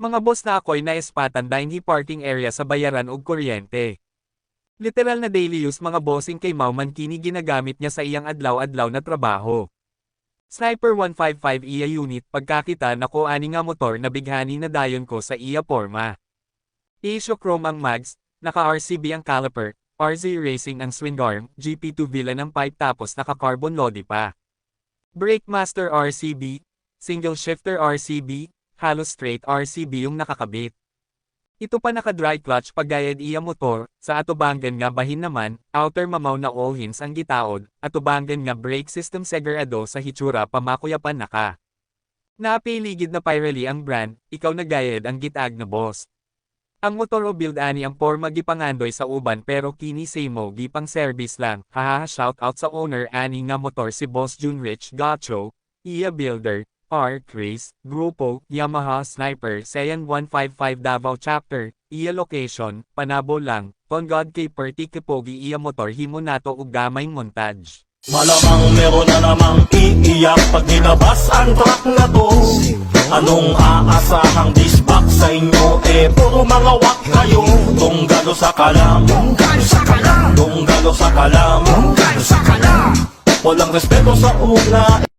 Mga boss na ako'y naespatan dahil hi parking area sa bayaran ug kuryente. Literal na daily use mga bossing kay Mau man kini ginagamit niya sa iyang adlaw-adlaw na trabaho. Sniper 155 iya unit pagkakita nako ani nga motor na bighani na dayon ko sa iya porma. Isyo chrome ang mags, naka-RCB ang caliper, RZ Racing ang swing arm, GP2 Villa ng pipe tapos naka-carbon lodi pa. Brake Master RCB, single shifter RCB, halos straight RCB yung nakakabit. Ito pa naka-dry clutch paggayad iya motor, sa atubangan nga bahin naman, outer mamaw na all hints ang gitaod, atubangan nga brake system segurado sa hitsura pamakuyapan naka. Napiligid na Pirelli ang brand, ikaw nagayad ang gitag na boss. Ang motor o build ani ang forma gipangandoy sa uban pero kini same gipang service lang, haha shout out sa owner ani nga motor si Boss Jun Rich Gacho, iya builder, R. Chris, Grupo, Yamaha Sniper, Saiyan 155 Davao Chapter, iya location, Panabo lang, Tongod kay Perti Kipogi iya motor himo nato ug gamay montage. Malamang meron na namang iiyak pag nilabas ang truck na to. Anong aasahang disbak sa inyo? Eh puro mga wak kayo. Tunggalo sa kalam. Tunggalo sa kalam. Tunggalo sa kalam. Tunggalo sa kalam. Walang respeto sa una